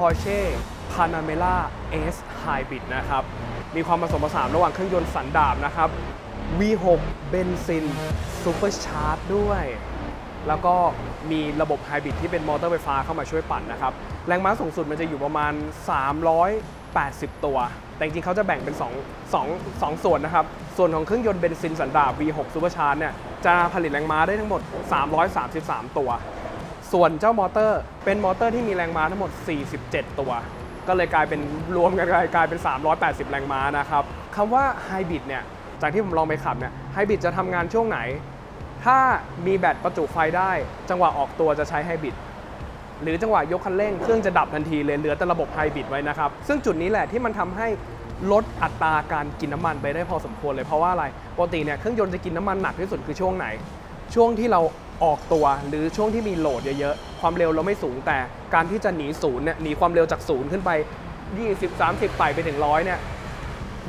Porsche Panamera S Hybrid นะครับ มีความผสมผสานระหว่างเครื่องยนต์สันดาปนะครับ V6 เบนซินซูเปอร์ชาร์จด้วย แล้วก็มีระบบไฮบริดที่เป็นมอเตอร์ไฟฟ้าเข้ามาช่วยปั่นนะครับ แรงม้าสูงสุดมันจะอยู่ประมาณ 380 ตัว แต่จริงๆเขาจะแบ่งเป็น 2 2 2 ส่วนนะครับ ส่วนของเครื่องยนต์เบนซินสันดาป V6 Super Charge เนี่ยจะผลิตแรงม้าได้ทั้งหมด 333 ตัว ส่วนเจ้ามอเตอร์เป็นมอเตอร์ที่มีแรงม้าทั้งหมด 47 ตัว ก็เลยกลายเป็นรวมกันกลายเป็น 380 แรงม้านะครับคำว่าไฮบริดเนี่ยจากที่ผมลองไปขับเนี่ยไฮบริดจะทำงานช่วงไหน ถ้ามีแบตประจุไฟได้ จังหวะออกตัวจะใช้ไฮบริดหรือจังหวะยกคันเร่งเครื่องจะดับทันทีเลยเหลือแต่ระบบไฮบริดไว้นะครับ ซึ่งจุดนี้แหละที่มันทำให้ลดอัตราการกินน้ำมันไปได้พอสมควรเลยเพราะว่าอะไรปกติเนี่ยเครื่องยนต์จะกินน้ำมันหนักที่สุดคือช่วงไหน ช่วงที่เรา ออกตัวหรือช่วงที่มีโหลดเยอะๆ ความเร็วเราไม่สูงแต่การที่จะหนีศูนย์เนี่ยหนีความเร็วจากศูนย์ขึ้นไป 20 30ไต่ไปถึงร้อยเนี่ย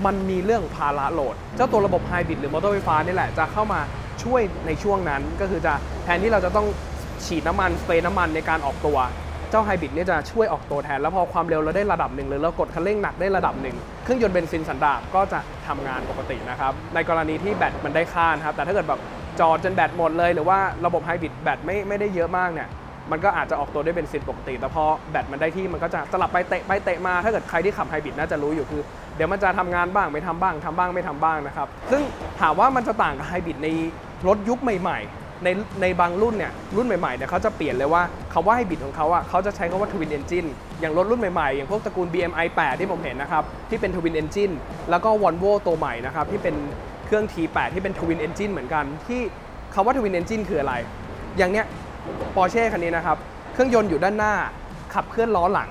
มันมีเรื่องภาระโหลด เจ้าตัวระบบไฮบริดหรือมอเตอร์ไฟฟ้านี่แหละจะเข้ามาช่วยในช่วงนั้นก็คือจะแทนที่เราจะต้องฉีดน้ำมันสเปรย์น้ำมันในการออกตัว เจ้าไฮบริดเนี่ยจะช่วยออกตัวแทน แล้วพอความเร็วเราได้ระดับหนึ่งหรือเรากดคันเร่งหนักได้ระดับหนึ่งเครื่องยนต์เบนซินสันดาปก็จะทำงานปกตินะครับในกรณีที่แบตมันได้ค่านะครับแต่ถ้าเกิดแบบ จอดจนแบตหมดเลย หรือว่าระบบไฮบริดแบตไม่ไม่ได้เยอะมากเนี่ยมันก็อาจจะออกตัวได้วยเบนซินปกติ แต่พอแบตมันได้ที่มันก็จะสลับไปเตะไปเตะมา ถ้าเกิดใครที่ขับไฮบริดน่าจะรู้อยู่คือ เดี๋ยวมันจะทำงานบ้างไม่ทำบ้างทำบ้างไม่ทำบ้างนะครับ ซึ่งถามว่ามันจะต่างกับไฮบริดในรถยุคใหม่ ๆ ในในบางรุ่นเนี่ยรุ่นใหม่ๆเนี่ยเขาจะเปลี่ยนเลยว่าคำว่าไฮบริดของเขาอะเขาจะใช้คำว่าทวินเอนจินอย่างรถรุ่นใหม่ๆ อย่างพวกตระกูล BMI 8 ที่ผมเห็นนะครับที่เป็นทวินเอนจินแล้วก็ Volvo ตัวใหม่นะครับที่เป็น เครื่อง T8 ที่เป็นทวินเอนจินเหมือนกันที่คำว่าทวินเอนจินคืออะไร อย่างเนี้ยปอร์เช่คันนี้นะครับ เครื่องยนต์อยู่ด้านหน้า ขับเคลื่อนล้อหลัง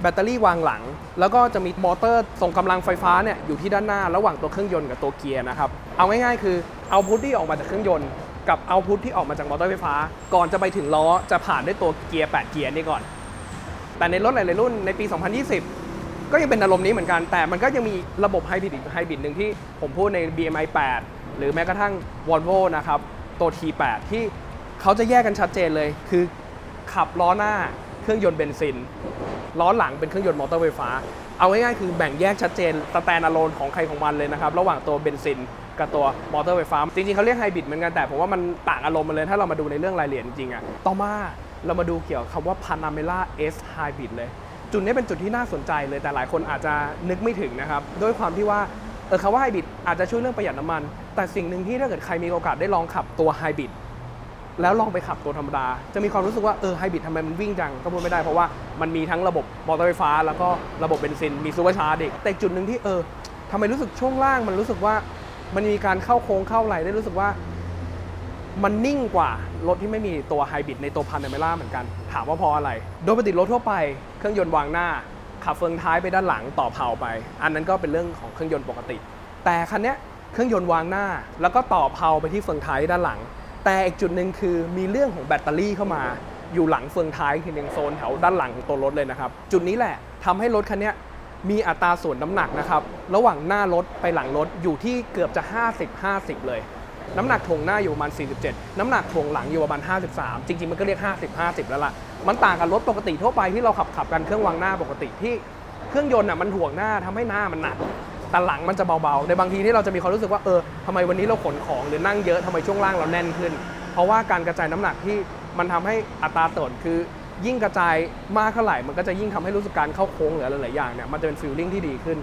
แบตเตอรี่วางหลัง แล้วก็จะมีมอเตอร์ส่งกำลังไฟฟ้าเนี่ยอยู่ที่ด้านหน้า ระหว่างตัวเครื่องยนต์กับตัวเกียร์นะครับ เอาง่ายๆคือเอาพุทที่ออกมาจากเครื่องยนต์กับเอาพุทที่ออกมาจากมอเตอร์ไฟฟ้า ก่อนจะไปถึงล้อจะผ่านด้วยตัวเกียร์ 8 เกียร์นี่ก่อน แต่ในรถหลายๆรุ่นในปี 2020 ก็ยังเป็นอารมณ์นี้เหมือนกัน แต่มันก็ยังมีระบบไฮบริดอีกไฮบริดหนึ่งที่ผมพูดใน BMI 8 หรือแม้กระทั่ง Volvo นะครับ ตัว T8 ที่เขาจะแยกกันชัดเจนเลย คือขับล้อหน้าเครื่องยนต์เบนซิน ล้อหลังเป็นเครื่องยนต์มอเตอร์ไฟฟ้า เอาง่ายๆคือแบ่งแยกชัดเจนสแตนอะโลนของใครของมันเลยนะครับ ระหว่างตัวเบนซินกับตัวมอเตอร์ไฟฟ้า จริงๆเขาเรียกไฮบริดเหมือนกัน แต่ผมว่ามันต่างอารมณ์มันเลยถ้าเรามาดูในเรื่องรายละเอียดจริงๆอะต่อมาเรามาดูเกี่ยวกับคำว่า Panamera S Hybrid เลย จุดนี้เป็นจุดที่น่าสนใจเลยแต่หลายคนอาจจะนึกไม่ถึงนะครับด้วยความที่ว่าเออคำว่าไฮบริดอาจจะช่วยเรื่องประหยัดน้ำมัน แต่สิ่งหนึ่งที่ถ้าเกิดใครมีโอกาสได้ลองขับตัวไฮบริดแล้วลองไปขับตัวธรรมดา จะมีความรู้สึกว่าเออไฮบริดทำไมมันวิ่งจังก็พูดไม่ได้เพราะว่ามันมีทั้งระบบมอเตอร์ไฟฟ้า แล้วก็ระบบเบนซินมีซูเปอร์ชาร์จอีกแต่จุดหนึ่งที่เออทำไมรู้สึกช่วงล่างมันรู้สึกว่ามันมีการเข้าโค้งเข้าไหลได้รู้สึกว่า มันนิ่งกว่ารถที่ไม่มีตัวไฮบริดในตัวพันเนเมล่าเหมือนกัน ถามว่าเพราะอะไร โดยปกติรถทั่วไปเครื่องยนต์วางหน้า ขับเฟืองท้ายไปด้านหลังต่อเผาไป อันนั้นก็เป็นเรื่องของเครื่องยนต์ปกติ แต่คันนี้เครื่องยนต์วางหน้า แล้วก็ต่อเผาไปที่เฟืองท้ายด้านหลัง แต่อีกจุดหนึ่งคือมีเรื่องของแบตเตอรี่เข้ามา อยู่หลังเฟืองท้ายทีหนึงโซนแถวด้านหลังของตัวรถเลยนะครับ จุดนี้แหละทำให้รถคันนี้มีอัตราส่วนน้ำหนักนะครับระหว่างหน้ารถไปหลังรถอยู่ที่เกือบจะ 50-50 เลย น้ำหนักถ่วงหน้าอยู่ประมาณ 47 น้ำหนักถ่วงหลังอยู่ประมาณ 53 จริง ๆ มันก็เรียก 50 50 แล้วล่ะ มันต่างกับรถปกติทั่วไปที่เราขับขับกันเครื่องวางหน้าปกติที่เครื่องยนต์อะมันถ่วงหน้าทำให้หน้ามันหนักแต่หลังมันจะเบาๆ ในบางทีที่เราจะมีความรู้สึกว่าเออทำไมวันนี้เราขนของหรือนั่งเยอะทำไมช่วงล่างเราแน่นขึ้น เพราะว่าการกระจายน้ำหนักที่มันทำให้อัตราส่วนคือยิ่งกระจายมากเท่าไหร่ มันก็จะยิ่งทำให้รู้สึกการเข้าโค้งหรืออะไรหลายๆอย่างเนี่ยมันจะเป็นฟีลลิ่งที่ดีขึ้น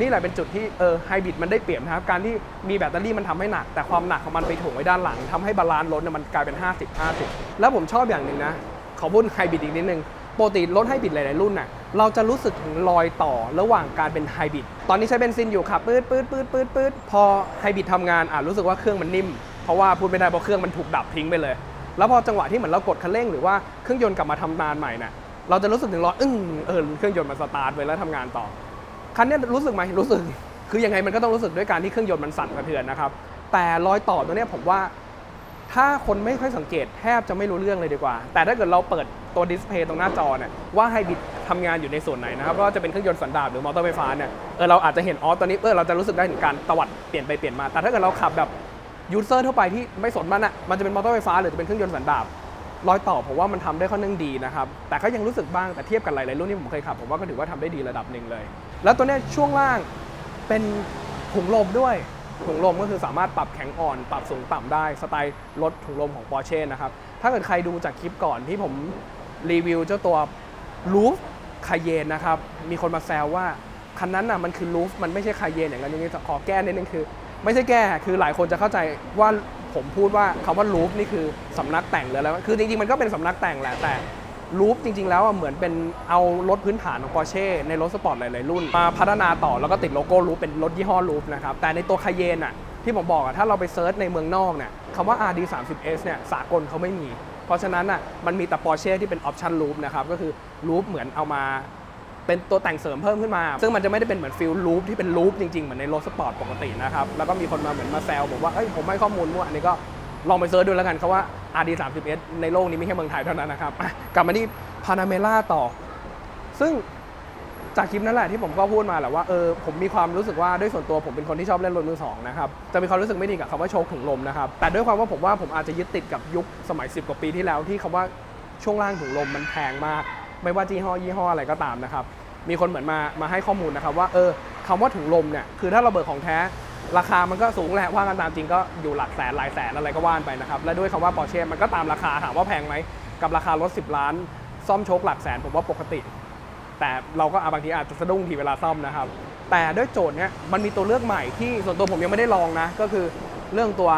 นี่แหละเป็นจุดที่เออไฮบริดมันได้เปรียบนะครับ การที่มีแบตเตอรี่มันทำให้หนัก แต่ความหนักของมันไปถ่วงไว้ด้านหลังทำให้บาลานซ์รถเนี่ยมันกลายเป็น 50 50 แล้วผมชอบอย่างหนึ่งนะขอพูดไฮบริดอีกนิดนึงปกติรถไฮบริดหลาย ๆ รุ่นน่ะเราจะรู้สึกถึงรอยต่อระหว่างการเป็นไฮบริดตอนนี้ใช้เบนซินอยู่ขับปื๊ดปื๊ดปื๊ดปื๊ดปื๊ดพอไฮบริดทำงานอะรู้สึกว่าเครื่องมันนิ่ม เพราะว่าพูดไม่ได้เพราะเครื่องมันถูกดับทิ้งไปเลย แล้วพอจังหวะที่เหมือนเรากดคันเร่งหรือว่าเครื่องยนต์กลับมาทำงานใหม่น่ะเราจะรู้สึกถึงรอยอึ้งเออเครื่องยนต์มันสตาร์ทไว้แล้วทำงานต่อ คันนี้รู้สึกไหมรู้สึก คือยังไงมันก็ต้องรู้สึกด้วยการที่เครื่องยนต์มันสั่นกระเทือนนะครับ แต่รอยต่อตัวนี้ผมว่า ถ้าคนไม่ค่อยสังเกตแทบจะไม่รู้เรื่องเลยดีกว่า แต่ถ้าเกิดเราเปิดตัวดิสเพย์ตรงหน้าจอเนี่ยว่าไฮบริดทำงานอยู่ในส่วนไหนนะครับว่าจะเป็นเครื่องยนต์สันดาปหรือมอเตอร์ไฟฟ้าเนี่ยเออเราอาจจะเห็นอ๋อตอนนี้เออเราจะรู้สึกได้ถึงการตวัดเปลี่ยนไปเปลี่ยนมา แต่ถ้าเกิดเราขับแบบยูเซอร์ทั่วไปที่ไม่สนมันอะมันจะเป็นมอเตอร์ไฟฟ้าหรือจะเป็นเครื่องยนต์สันดาปรอยต่อผมว่ามันทำได้ค่อนข้างดีนะครับ แต่ก็ยังรู้สึกบ้างแต่เทียบกับหลายๆรุ่นที่ผมเคยขับผมว่าก็ถือว่าทำได้ดีระดับหนึ่งเลย แล้วตัวนี้ช่วงล่างเป็นถุงลมด้วย ถุงลมก็คือสามารถปรับแข็งอ่อน ปรับสูงต่ำได้สไตล์รถถุงลมของ Porsche นะครับ ถ้าเกิดใครดูจากคลิปก่อนที่ผมรีวิวเจ้าตัว Roof คาเยนนะครับ มีคนมาแซวว่าคันนั้นน่ะมันคือ Roof มันไม่ใช่คาเยนอย่างนั้นอย่างนี้ขอแก้นิดนึงคือ ไม่ใช่แก้คือหลายคนจะเข้าใจว่าผมพูดว่าคำว่า Roof นี่คือสำนักแต่งเลยแล้ว คือจริงๆมันก็เป็นสำนักแต่งแหละแต่ รูปจริง ๆ แล้วเหมือนเป็นเอารถพื้นฐานของ Porsche ในรถสปอร์ตหลาย ๆ รุ่น มาพัฒนาต่อแล้วก็ติดโลโก้รูปเป็นรถยี่ห้อรูปนะครับ แต่ในตัวคาเยนอะที่ผมบอกอะถ้าเราไปเซิร์ชในเมืองนอกเนี่ยคำว่า RD 3 0 S เนี่ยสากลเขาไม่มี เพราะฉะนั้นอะมันมีแต่ Porsche ที่เป็นออปชั่นรูปนะครับก็คือรูปเหมือนเอามาเป็นตัวแต่งเสริมเพิ่มขึ้นมา ซึ่งมันจะไม่ได้เป็นเหมือนฟิลลูปที่เป็นลูปจริง ๆ เหมือนในรถสปอร์ตปกตินะครับ แล้วก็มีคนมาเหมือนมาแซวผมว่า เอ้ย ผมให้ข้อมูลมั่วอันนี้ก็ลองไปเซิร์ชดูแล้วกันเขาว่า RD 3 0 S ในโลกนี้ไม่ใช่เมืองไทยเท่านั้นนะครับกลับมาที่พานาเมล่าต่อ ซึ่งจากคลิปนั้นแหละที่ผมก็พูดมาแหละว่าเออผมมีความรู้สึกว่าด้วยส่วนตัวผมเป็นคนที่ชอบเล่นรถมือสองนะครับจะมีความรู้สึกไม่ดีกับคำว่าโชคถุงลมนะครับแต่ด้วยความว่าผมว่าผมอาจจะยึดติดกับยุคสมัย 10 กว่าปีที่แล้วที่คำว่าช่วงล่างถุงลมมันแพงมาก ไม่ว่ายี่ห้อยี่ห้ออะไรก็ตามนะครับมีคนเหมือนมามาให้ข้อมูลนะครับว่าเออคำว่าถุงลมเนี่ยคือถ้าเราเบิกของแท้ ราคามันก็สูงแหละว่ากันตามจริงก็อยู่หลักแสนหลายแสนอะไรก็ว่านไปนะครับ และด้วยคำว่าปอร์เช่มันก็ตามราคาถามว่าแพงไหมกับราคารถ 10 ล้าน ซ่อมโชคหลักแสนผมว่าปกติ แต่เราก็บางทีอาจจะสะดุ้งทีเวลาซ่อมนะครับ แต่ด้วยโจทย์เนี้ยมันมีตัวเลือกใหม่ที่ส่วนตัวผมยังไม่ได้ลองนะ ก็คือเรื่องตัว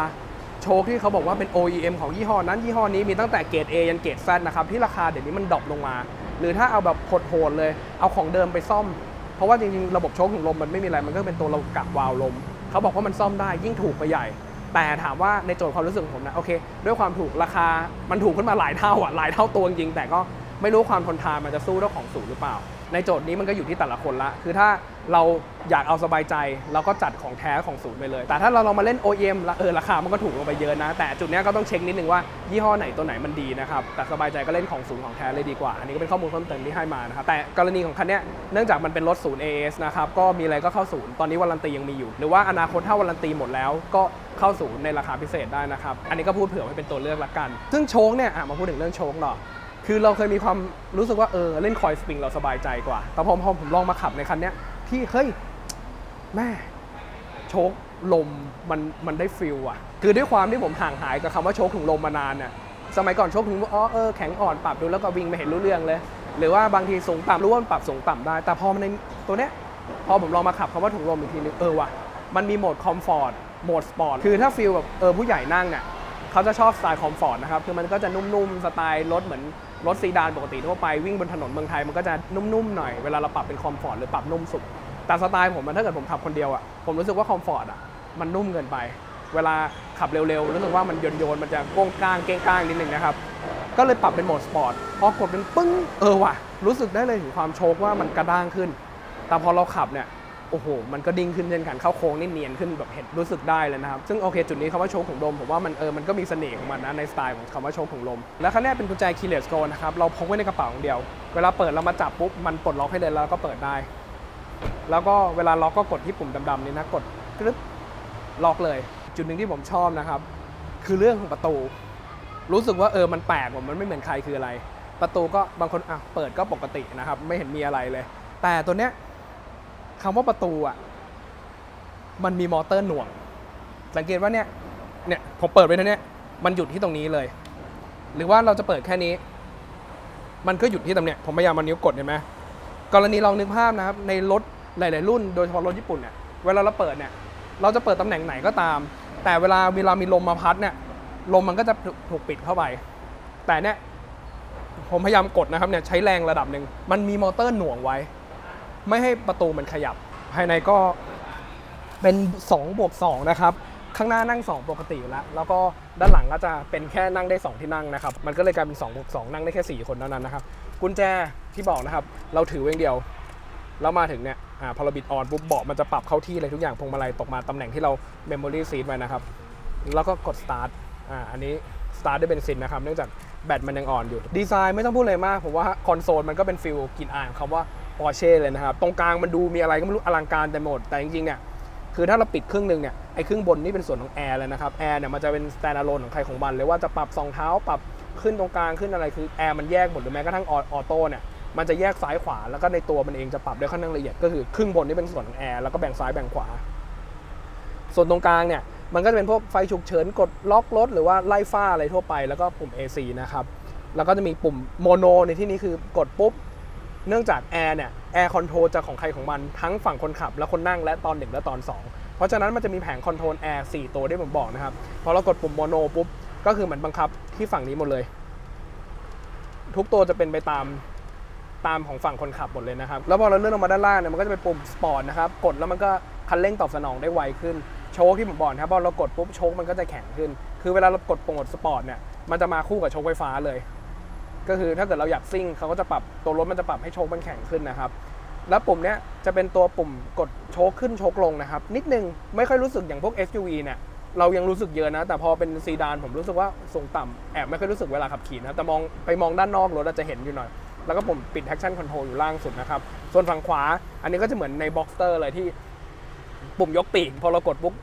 โชคที่เขาบอกว่าเป็น OEM ของยี่ห้อนั้นยี่ห้อนี้มีตั้งแต่เกรด A ยันเกรด Z นะครับที่ราคาเดี๋ยวนี้มันดรอปลงมา หรือถ้าเอาแบบโหดๆเลยเอาของเดิมไปซ่อม เพราะว่าจริงๆระบบโชคถุงลมมันไม่มีอะไรมันก็เป็นตัวระบบกักวาล์วลม เขาบอกว่ามันซ่อมได้ยิ่งถูกไปใหญ่ แต่ถามว่าในโจทย์ความรู้สึกผมนะโอเค ด้วยความถูกราคามันถูกขึ้นมาหลายเท่าอะหลายเท่าตัวจริงแต่ก็ไม่รู้ความทนทานมันจะสู้เจ้าของสูงหรือเปล่า ในโจทย์นี้มันก็อยู่ที่แต่ละคนละ คือถ้าเราอยากเอาสบายใจเราก็จัดของแท้ของศูนย์ไปเลย แต่ถ้าเราลองมาเล่น OEM เออราคามันก็ถูกลงไปเยอะนะ แต่จุดนี้ก็ต้องเช็คนิดนึงว่ายี่ห้อไหนตัวไหนมันดีนะครับ แต่สบายใจก็เล่นของศูนย์ของแท้เลยดีกว่า อันนี้ก็เป็นข้อมูลเพิ่มเติมที่ให้มานะครับ แต่กรณีของคันนี้เนื่องจากมันเป็นรถศูนย์ AS นะครับ ก็มีอะไรก็เข้าศูนย์ ตอนนี้วารันตียังมีอยู่ หรือว่าอนาคตถ้าวารันตีหมดแล้ว ก็เข้าศูนย์ในราคาพิเศษได้นะครับ อันนี้ก็พูดเผื่อไว้เป็นตัวเลือกละกัน ซึ่งโชคเนี่ยอะมาพูดถึงเรื่องโชคหน่อ คือเราเคยมีความรู้สึกว่าเออเล่นคอยสปริงเราสบายใจกว่า แต่พอพอผมลองมาขับในคันเนี้ยที่เฮ้ยแม่โชคลมมันมันได้ฟิลอะคือด้วยความที่ผมห่างหายกับคำว่าโชคถุงลมมานานเนี่ยสมัยก่อนโชคถุงอ๋อเออแข็งอ่อนปรับดูแล้วก็วิ่งไม่เห็นรู้เรื่องเลย หรือว่าบางทีสูงต่ำรู้ว่ามันปรับสูงต่ำได้ แต่พอมันในตัวเนี้ยพอผมลองมาขับคำว่าถุงลมอีกทีนึงเออว่ะมันมีโหมดคอมฟอร์ตโหมดสปอร์ตคือถ้าฟิลแบบเออผู้ใหญ่นั่งเนี่ยเขาจะชอบสไตล์คอมฟอร์ตนะครับ คือมันก็จะนุ่มๆ สไตล์รถเหมือน รถซีดานปกติทั่วไปวิ่งบนถนนเมืองไทยมันก็จะนุ่มๆหน่อยเวลาเราปรับเป็นคอมฟอร์ตหรือปรับนุ่มสุดแต่สไตล์ผมมันถ้าเกิดผมขับคนเดียวอะผมรู้สึกว่าคอมฟอร์ตอะมันนุ่มเกินไป เวลาขับเร็วๆรู้สึกว่ามันโยนๆมันจะโก้งก้างเก้งก้างนิดนึงนะครับก็เลยปรับเป็นโหมดสปอร์ตพอกดเป็นปึ้งเออว่ะ รู้สึกได้เลยถึงความโชคว่ามันกระด้างขึ้น แต่พอเราขับเนี่ย โอ้โห มันก็ดิ้งขึ้นเช่นกันเข้าโค้งนี่เนียนขึ้นแบบเห็นรู้สึกได้เลยนะครับ ซึ่งโอเคจุดนี้คำว่าโชคของลมผมว่ามันเออ มันก็มีเสน่ห์ของมันนะในสไตล์ของคำว่าโชคของลม และคันนี้เป็นกุญแจ keyless go นะครับ เราพกไว้ในกระเป๋าอย่างเดียว เวลาเปิดเรามาจับปุ๊บ มันปลดล็อกให้เลยแล้วก็เปิดได้ แล้วก็เวลาล็อกก็กดที่ปุ่มดำๆนี่นะ กดกรึ๊บล็อกเลย จุดหนึ่งที่ผมชอบนะครับ คือเรื่องของประตู รู้สึกว่าเออ มันแปลกว่ามันไม่เหมือนใครคืออะไร ประตูก็บางคนอะเปิดก็ปกตินะครับ ไม่เห็นมีอะไรเลย แต่ตัวเนี้ย คำว่าประตูอะ มันมีมอเตอร์หน่วง สังเกตว่าเนี่ย เนี่ยผมเปิดไปนะเนี่ย มันหยุดที่ตรงนี้เลย หรือว่าเราจะเปิดแค่นี้ มันก็หยุดที่ตรงเนี้ย ผมพยายามมานิ้วกดเห็นไหมกรณีลองนึกภาพนะครับ ในรถหลาย ๆ รุ่น โดยเฉพาะรถญี่ปุ่นเนี่ย เวลาเราเปิดเนี่ย เราจะเปิดตำแหน่งไหนก็ตาม แต่เวลาเวลามีลมมาพัดเนี่ย ลมมันก็จะถูกปิดเข้าไป แต่เนี่ย ผมพยายามกดนะครับเนี่ยใช้แรงระดับหนึ่ง มันมีมอเตอร์หน่วงไว้ ไม่ให้ประตูมันขยับ ภายในก็เป็น2บวก2นะครับข้างหน้านั่ง 2 ปกติอยู่แล้ว แล้วก็ด้านหลังก็จะเป็นแค่นั่งได้ 2 ที่นั่งนะครับ มันก็เลยกลายเป็น2บวก2นั่งได้แค่ 4 คนเท่านั้นนะครับ กุญแจที่บอกนะครับ เราถือไว้องเดียว แล้วมาถึงเนี่ยอ่าพอเราบิดออนปุ๊บเบาะมันจะปรับเข้าที่เลยทุกอย่างพวงมาลัยตกมาตำแหน่งที่เรา memory seat ไว้นะครับ แล้วก็กด start อ่าอันนี้ start ด้วยเบนซินนะครับ เนื่องจากแบตมันยังอ่อนอยู่ ดีไซน์ไม่ต้องพูดอะไรมาก ผมว่าคอนโซลมันก็เป็นฟิลกลิ่นอายของคำว่า Porsche เลยนะครับ ตรงกลางมันดูมีอะไรก็ไม่รู้อลังการแต่หมด แต่จริงๆเนี่ยคือถ้าเราปิดครึ่งหนึ่งเนี่ยไอ้ครึ่งบนนี่เป็นส่วนของแอร์เลยนะครับแอร์เนี่ยมันจะเป็น stand alone ของใครของมันเลยว่าจะปรับสองเท้าปรับขึ้นตรงกลางขึ้นอะไรคือแอร์มันแยกหมดหรือแม้กระทั่งออออโต้เนี่ยมันจะแยกซ้ายขวาแล้วก็ในตัวมันเองจะปรับได้ค่อนข้างละเอียดก็คือครึ่งบนนี่เป็นส่วนของแอร์แล้วก็แบ่งซ้ายแบ่งขวา ส่วนตรงกลางเนี่ยมันก็จะเป็นพวกไฟฉุกเฉินกดล็อกรถหรือว่าไล่ฟ้าอะไรทั่วไป แล้วก็ปุ่ม AC นะครับแล้วก็จะมีปุ่มโมโนในที่นี้คือกดปุ๊บ เนื่องจากแอร์เนี่ยแอร์คอนโทรลจะของใครของมันทั้งฝั่งคนขับ และคนนั่งและตอนหนึ่งและตอน 2 เพราะฉะนั้นมันจะมีแผงคอนโทรลแอร์4ตัวที่ผมบอกนะครับ พอเรากดปุ่มโมโนปุ๊บ ก็คือเหมือนบังคับที่ฝั่งนี้หมดเลย ทุกตัวจะเป็นไปตามตามของฝั่งคนขับหมดเลยนะครับ แล้วพอเราเลื่อนลงมาด้านล่างเนี่ยมันก็จะเป็นปุ่มสปอร์ตนะครับ กดแล้วมันก็คันเร่งตอบสนองได้ไวขึ้น โชคที่ผมบอกนะครับพอเรากดปุ๊บโชคมันก็จะแข็งขึ้น คือเวลาเรากดปุ่มกดสปอร์ตเนี่ยมันจะมาคู่กับโชคไฟฟ้าเลย ก็คือถ้าเกิดเราอยากซิ่งเขาก็จะปรับตัวรถมันจะปรับให้โชคมันแข็งขึ้นนะครับ แล้วปุ่มเนี้ยจะเป็นตัวปุ่มกดโชคขึ้นโชคลงนะครับ นิดนึงไม่ค่อยรู้สึกอย่างพวก SUV เนี่ยเรายังรู้สึกเยอะนะ แต่พอเป็นซีดานผมรู้สึกว่าทรงต่ำแอบไม่ค่อยรู้สึกเวลาขับขี่นะแต่มองไปมองด้านนอกรถอาจจะเห็นอยู่หน่อย แล้วก็ปุ่มปิด traction control อยู่ล่างสุดนะครับ ส่วนฝั่งขวา อันนี้ก็จะเหมือนใน Boxster เลยที่ปุ่มยกปีกพอเรากดปุ๊บ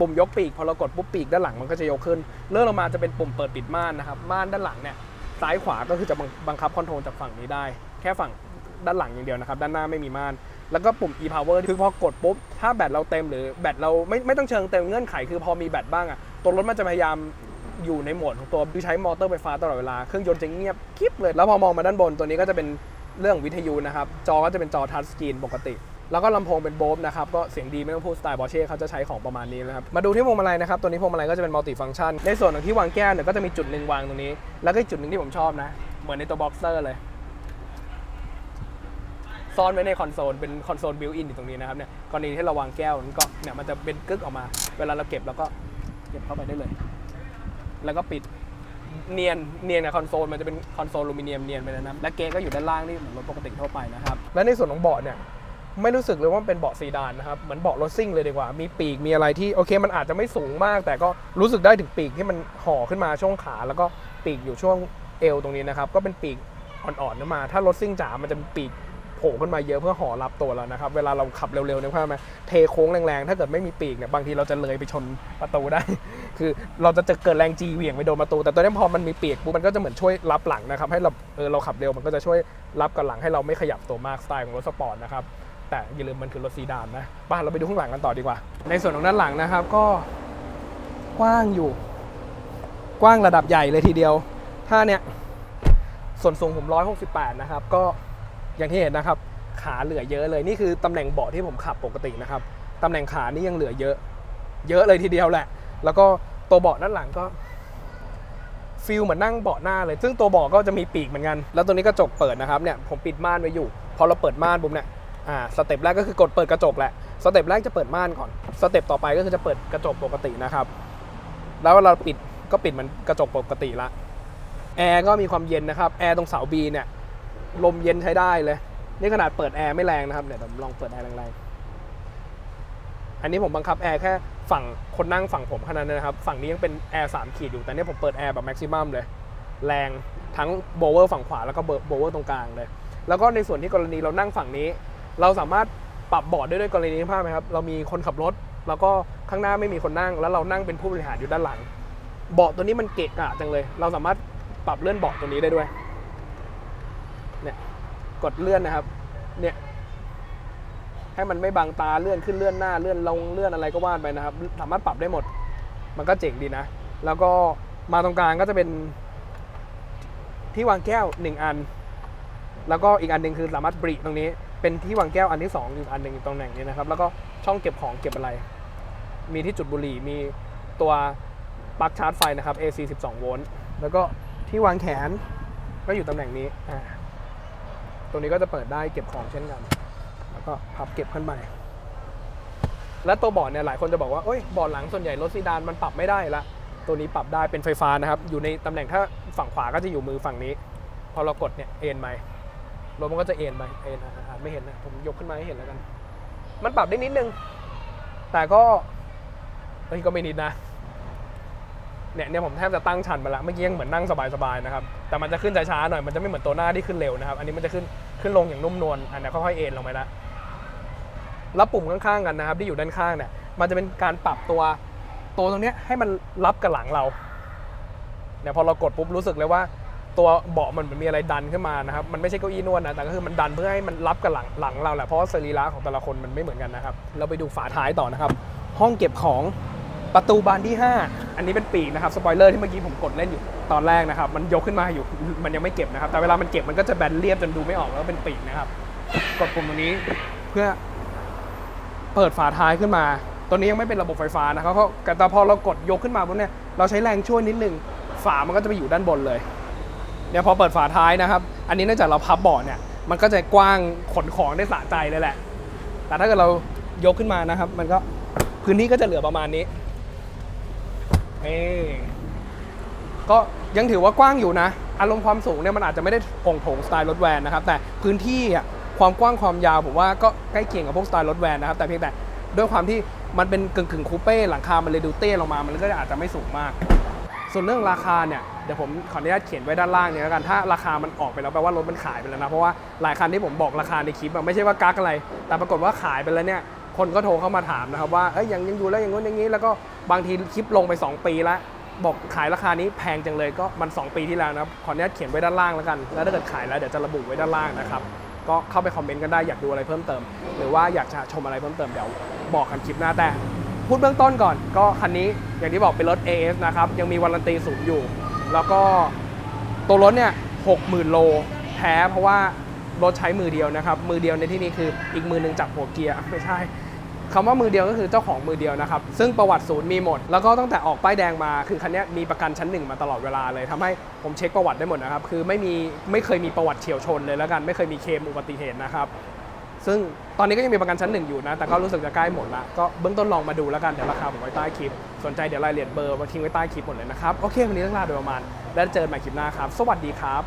ปุ่มยกปีกพอเรากดปุ๊บปีกด้านหลังมันก็จะยกขึ้น เลื่อนลงมาจะเป็นปุ่มเปิดปิดม่านนะครับม่านด้านหลังเนี่ย ซ้ายขวาก็คือจะบังบังคับคอนโทรลจากฝั่งนี้ได้ แค่ฝั่งด้านหลังอย่างเดียวนะครับด้านหน้าไม่มีม่าน แล้วก็ปุ่ม e-power คือพอกดปุ๊บ ถ้าแบตเราเต็มหรือแบตเราไม่ไม่ต้องเชิงเต็มเงื่อนไขคือพอมีแบตบ้างอะตัวรถมันจะพยายามอยู่ในโหมดของตัวที่ใช้มอเตอร์ไฟฟ้าตลอดเวลา เครื่องยนต์จะเงียบกริบเลย แล้วพอมองมาด้านบนตัวนี้ก็จะเป็นเรื่องวิทยุนะครับ จอก็จะเป็นจอทัชสกรีนปกติ แล้วก็ลำโพงเป็นโบฟนะครับก็เสียงดีไม่ต้องพูดสไตล์บอเช่เขาจะใช้ของประมาณนี้นะครับมาดูที่พวงมาลัยนะครับตัวนี้พวงมาลัยก็จะเป็นมัลติฟังก์ชันในส่วนของที่วางแก้วเนี่ยก็จะมีจุดหนึ่งวางตรงนี้ แล้วก็อีกจุดหนึ่งที่ผมชอบนะ เหมือนในตัวบ็อกเซอร์เลยซ่อนไว้ในคอนโซลเป็นคอนโซลบิวอินอยู่ตรงนี้นะครับเนี่ยกรณีที่เราวางแก้วมันก็เนี่ยมันจะเป็นกึกออกมา เวลาเราเก็บเราก็เก็บเข้าไปได้เลย แล้วก็ปิดเนียนเนียนกับคอนโซลมันจะเป็นคอนโซลอลูมิเนียมเนียนไปเลยนะและเกก็อยู่ด้านล่างนี่เหมือนรถปกติทั่วไปนะครับและในส่วนของเบาะเนี่ย ไม่รู้สึกเลยว่าเป็นเบาะซีดานนะครับเหมือนเบาะรถซิ่งเลยดีกว่า มีปีกมีอะไรที่โอเค มันอาจจะไม่สูงมาก แต่ก็รู้สึกได้ถึงปีกที่มันห่อขึ้นมาช่วงขา แล้วก็ปีกอยู่ช่วงเอวตรงนี้นะครับก็เป็นปีกอ่อนๆขึ้นมา ถ้ารถซิ่งจ๋ามันจะเป็นปีกโผล่ขึ้นมาเยอะเพื่อห่อรับตัวเรานะครับ เวลาเราขับเร็วๆนี่ยภาพไหมเทโค้งแรงๆ ถ้าเกิดไม่มีปีกเนี่ยบางทีเราจะเลยไปชนประตูได้ คือเราจะเกิดแรงจีเหวี่ยงไปโดนประตู แต่ตัวนี้พอมันมีปีกปุ๊บมันก็จะเหมือนช่วยรับหลังนะครับ ให้เราเออเราขับเร็วมันก็จะช่วยรับกับหลังให้เราไม่ขยับตัวมากสไตล์ของรถสปอร์ตนะครับ แต่อย่าลืมมันคือรถซีดานนะบ้านเราไปดูข้างหลังกันต่อดีกว่า ในส่วนของด้านหลังนะครับก็กว้างอยู่ กว้างระดับใหญ่เลยทีเดียว ถ้าเนี่ยส่วนสูงผม 168 นะครับ ก็อย่างที่เห็นนะครับ ขาเหลือเยอะเลยนี่คือตำแหน่งเบาะที่ผมขับปกตินะครับตำแหน่งขานี่ยังเหลือเยอะ เยอะเลยทีเดียวแหละ แล้วก็ตัวเบาะด้านหลังก็ฟิลเหมือนนั่งเบาะหน้าเลย ซึ่งตัวเบาะก็จะมีปีกเหมือนกัน แล้วตัวนี้กระจกเปิดนะครับเนี่ยผมปิดม่านไว้อยู่ พอเราเปิดม่านปุ๊บเนี่ย อ่าสเต็ปแรกก็คือกดเปิดกระจกแหละสเต็ปแรกจะเปิดม่านก่อนสเต็ปต่อไปก็คือจะเปิดกระจกปกตินะครับ แล้วเวลาปิดก็ปิดเหมันกระจกปกติละแอร์ก็มีความเย็นนะครับแอร์ตรงเสาบีเนี่ยลมเย็นใช้ได้เลยนี่ขนาดเปิดแอร์ไม่แรงนะครับเดี๋ยวผมลองเปิดแอร์แรงๆอันนี้ผมบังคับแอร์แค่ฝั่งคนนั่งฝั่งผมขนาดนั้นนะครับ ฝั่งนี้ยังเป็นแอร์สามขีดอยู่แต่เนี่ยผมเปิดแอร์แบบแม็กซิมัมเลย แรงทั้งโบเวอร์ฝั่งขวาแล้วก็โบเวอร์ตรงกลางเลย แล้วก็ในส่วนที่กรณีเรานั่งฝั่งนี้ เราสามารถปรับเบาะได้ด้วยกรณีนี้ภาพไหมครับ เรามีคนขับรถ แล้วก็ข้างหน้าไม่มีคนนั่ง แล้วเรานั่งเป็นผู้บริหารอยู่ด้านหลัง เบาะตัวนี้มันเกะกะจังเลย เราสามารถปรับเลื่อนเบาะตัวนี้ได้ด้วย เนี่ย กดเลื่อนนะครับ เนี่ย ให้มันไม่บังตาเลื่อนขึ้นเลื่อนหน้าเลื่อนลงเลื่อนอะไรก็ว่าไปนะครับ สามารถปรับได้หมด มันก็เจ๋งดีนะ แล้วก็มาตรงกลางก็จะเป็นที่วางแก้วหนึ่งอัน แล้วก็อีกอันหนึ่งคือสามารถบริตรงนี้ เป็นที่วางแก้วอันที่สองอีกอันหนึ่งอยู่ตรงแหน่งนี้นะครับ แล้วก็ช่องเก็บของเก็บอะไร มีที่จุดบุหรี่มีตัวปลั๊กชาร์จไฟนะครับ AC 12 โวลต์แล้วก็ที่วางแขนก็อยู่ตำแหน่งนี้อ่าตรงนี้ก็จะเปิดได้เก็บของเช่นกัน แล้วก็พับเก็บขึ้นไปและตัวเบาะเนี่ยหลายคนจะบอกว่าเอ้ยเบาะหลังส่วนใหญ่รถซีดานมันปรับไม่ได้ละตัวนี้ปรับได้เป็นไฟฟ้านะครับ อยู่ในตำแหน่งถ้าฝั่งขวาก็จะอยู่มือฝั่งนี้ พอเรากดเนี่ยเอ็นไป รถมันก็จะเอ็นไปเอ็นอะอะไม่เห็นนะผมยกขึ้นมาให้เห็นแล้วกัน มันปรับได้นิดนึง แต่ก็เฮ้ยก็ไม่นิดนะเนี่ยเนี่ยผมแทบจะตั้งชันมาแล้วเมื่อกี้ยังเหมือนนั่งสบายๆนะครับ แต่มันจะขึ้นช้าๆหน่อย มันจะไม่เหมือนตัวหน้าที่ขึ้นเร็วนะครับ อันนี้มันจะขึ้นขึ้นลงอย่างนุ่มนวล อันนี้ค่อยๆเอ็นลงไปล้วแล้วปุ่มข้างๆกันนะครับ ที่อยู่ด้านข้างเนี่ย มันจะเป็นการปรับตัวตัวตรงเนี้ยให้มันรับกับหลังเรา เนี่ยพอเรากดปุ๊บรู้สึกเลยว่า ตัวเบาะมันเหมือนมีอะไรดันขึ้นมานะครับ มันไม่ใช่เก้าอี้นวดนะ แต่ก็คือมันดันเพื่อให้มันรับกับหลังหลังเราแหละ เพราะสรีระของแต่ละคนมันไม่เหมือนกันนะครับ เราไปดูฝาท้ายต่อนะครับ ห้องเก็บของประตูบานที่ 5 อันนี้เป็นปีกนะครับ สปอยเลอร์ที่เมื่อกี้ผมกดเล่นอยู่ตอนแรกนะครับ มันยกขึ้นมาอยู่ มันยังไม่เก็บนะครับ แต่เวลามันเก็บมันก็จะแบนเรียบจนดูไม่ออกแล้วเป็นปีกนะครับ กดปุ่มตรงนี้เพื่อเปิดฝาท้ายขึ้นมา ตัวนี้ยังไม่เป็นระบบไฟฟ้านะครับแต่พอเรากดยกขึ้นมาปุ๊บเนี่ย เราใช้แรงช่วยนิดนึง ฝามันก็จะไปอยู่ด้านบนเลย เนี่ยพอเปิดฝาท้ายนะครับ อันนี้เนื่องจากเราพับเบาะเนี่ยมันก็จะกว้างขนของได้สะใจเลยแหละ แต่ถ้าเกิดเรายกขึ้นมานะครับ มันก็พื้นที่ก็จะเหลือประมาณนี้เอ้ก็ยังถือว่ากว้างอยู่นะ อารมณ์ความสูงเนี่ยมันอาจจะไม่ได้โป่งโถงสไตล์รถแวนนะครับ แต่พื้นที่อะความกว้างความยาวผมว่าก็ใกล้เคียงกับพวกสไตล์รถแวนนะครับ แต่เพียงแต่ด้วยความที่มันเป็นกึ่งกึ่งคูเป้หลังคา มันเลยดูเตี้ยลงมา มันก็อาจจะไม่สูงมาก ส่วนเรื่องราคาเนี่ยเดี๋ยวผมขออนุญาตเขียนไว้ด้านล่างเนี่ยแล้วกันถ้าราคามันออกไปแล้วแปลว่ารถมันขายไปแล้วนะเพราะว่าหลายคันที่ผมบอกราคาในคลิปอะไม่ใช่ว่ากักอะไร แต่ปรากฏว่าขายไปแล้วเนี่ยคนก็โทรเข้ามาถามนะครับว่าเอ้ยยังยังอยู่แล้วอย่างงู้นอย่างนี้ แล้วก็บางทีคลิปลงไป 2 ปีแล้วบอกขายราคานี้แพงจังเลยก็มัน 2 ปีที่แล้วนะครับขออนุญาตเขียนไว้ด้านล่างแล้วกัน แล้วถ้าเกิดขายแล้วเดี๋ยวจะระบุไว้ด้านล่างนะครับก็เข้าไปคอมเมนต์กันได้อยากดูอะไรเพิ่มเติม หรือว่าอยากจะชมอะไรเพิ่มเติมเดี๋ยวบอกกันคลิปหน้าแต่ พูดเบื้องต้นก่อน ก็คันนี้อย่างที่บอกเป็นรถ AS นะครับ ยังมีวารันตีศูนย์อยู่ แล้วก็ตัวรถเนี่ย60,000โลแท้เพราะว่ารถใช้มือเดียวนะครับ มือเดียวในที่นี้คืออีกมือหนึ่งจับหัวเกียร์ไม่ใช่คำว่ามือเดียวก็คือเจ้าของมือเดียวนะครับ ซึ่งประวัติศูนย์มีหมด แล้วก็ตั้งแต่ออกป้ายแดงมาคือคันนี้มีประกันชั้นหนึ่งมาตลอดเวลาเลยทำให้ผมเช็คประวัติได้หมดนะครับ คือไม่มีไม่เคยมีประวัติเฉียวชนเลยแล้วกันไม่เคยมีเคมอุบัติเหตุนะครับ ซึ่งตอนนี้ก็ยังมีประกันชั้นหนึ่งอยู่นะ แต่ก็รู้สึกจะใกล้หมดละ ก็เบื้องต้นลองมาดูแล้วกัน เดี๋ยวราคาผมไว้ใต้คลิป สนใจเดี๋ยวรายละเอียดเบอร์มาทิ้งไว้ใต้คลิปหมดเลยนะครับ โอเค วันนี้ต้องลาโดยประมาณ แล้วเจอกันใหม่คลิปหน้าครับ สวัสดีครับ